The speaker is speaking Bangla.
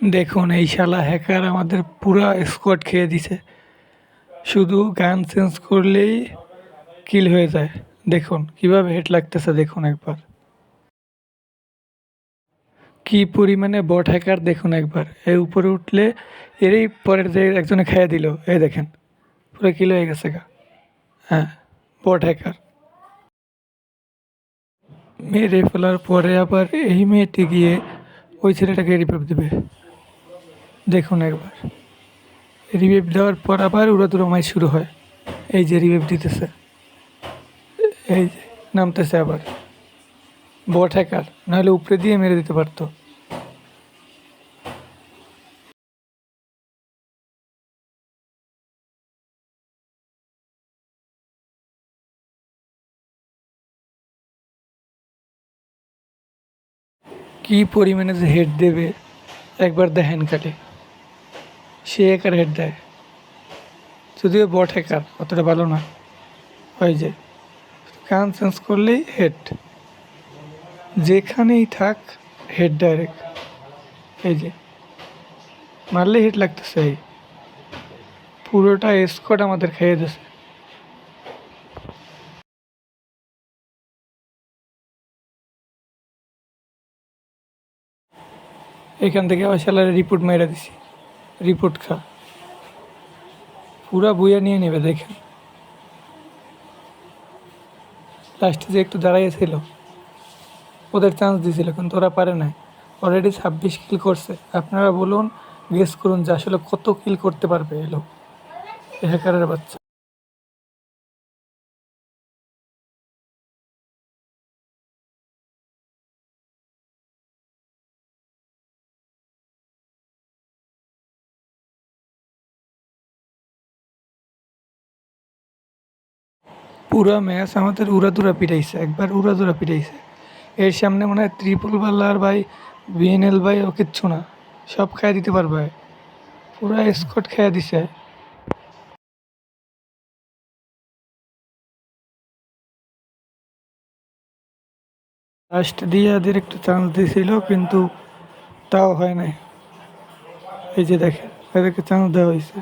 দেখুন, এই শালা হ্যাকার আমাদের পুরা স্কোয়াড খেয়ে দিছে। শুধু গান চেঞ্জ করলেই কিল হয়ে যায়। দেখুন, কীভাবে হেড লাগতেছে দেখুন একবার। কি পরিমাণে বট হ্যাকার দেখুন একবার। এই উপরে উঠলে এরই পরের যে একজনে খেয়ে দিল, এই দেখেন, পুরো কিল হয়ে গেছে গা। হ্যাঁ বট হ্যাকার মেরে ফেলার পরে আবার এই মেয়েটি গিয়ে ওই ছেলেটাকে রিভাইভ দেবে। দেখুন একবার। রিভাইভ দেওয়ার পর আবার উড়াদুরা মাই শুরু হয়। এই যে রিভাইভ দিতেছে। এই যে নামতেছে আবার। বট নাহলে উপরে দিয়ে মেরে দিতে পারতো। কি পরিমাণে যে হেড দেবে, একবার দেখেন খালি। সে একার হেড দেয়। যদিও বট হ্যাকার অতটা ভালো না। ওই যে, কান চেঞ্জ করলেই হেড। যেখানেই থাক, হেড ডাইরেক্ট। এই যে, মারলেই হেড লাগতেছে এই। পুরোটা স্কোয়াড আমাদের খেয়ে দিছে। এখান থেকে আবার শালারে রিপোর্ট মেরে দিছি। রিপোর্ট খা। পুরা বইয়া নিয়ে নেবে, দেখেন। লাস্টে যে একটু দাঁড়াইয়েছিল, ওদের চান্স দিয়েছিল কিন্তু ওরা পারে নাই। অলরেডি ছাব্বিশ কিল করছে। আপনারা বলুন গেস করুন যে আসলে কত কিল করতে পারবে এলো লোক। হ্যাকারের বাচ্চা। পুরো ম্যাচ আমাদের উড়াদুরা পিটাইছে, একবার উড়াদুরা পিটাইছে। এর সামনে মনে হয় ত্রিপুল বাল্লার ভাই, বিএনএল ভাই ও কিচ্ছু না। সব খাইয়ে দিতে পারবে পুরো স্কট খেয়ে দিছে। লাস্ট দিয়ে এদের একটু চান্স দিয়েছিল কিন্তু তাও হয় নাই। এই যে দেখেন এদেরকে চান্স দেওয়া হয়েছে।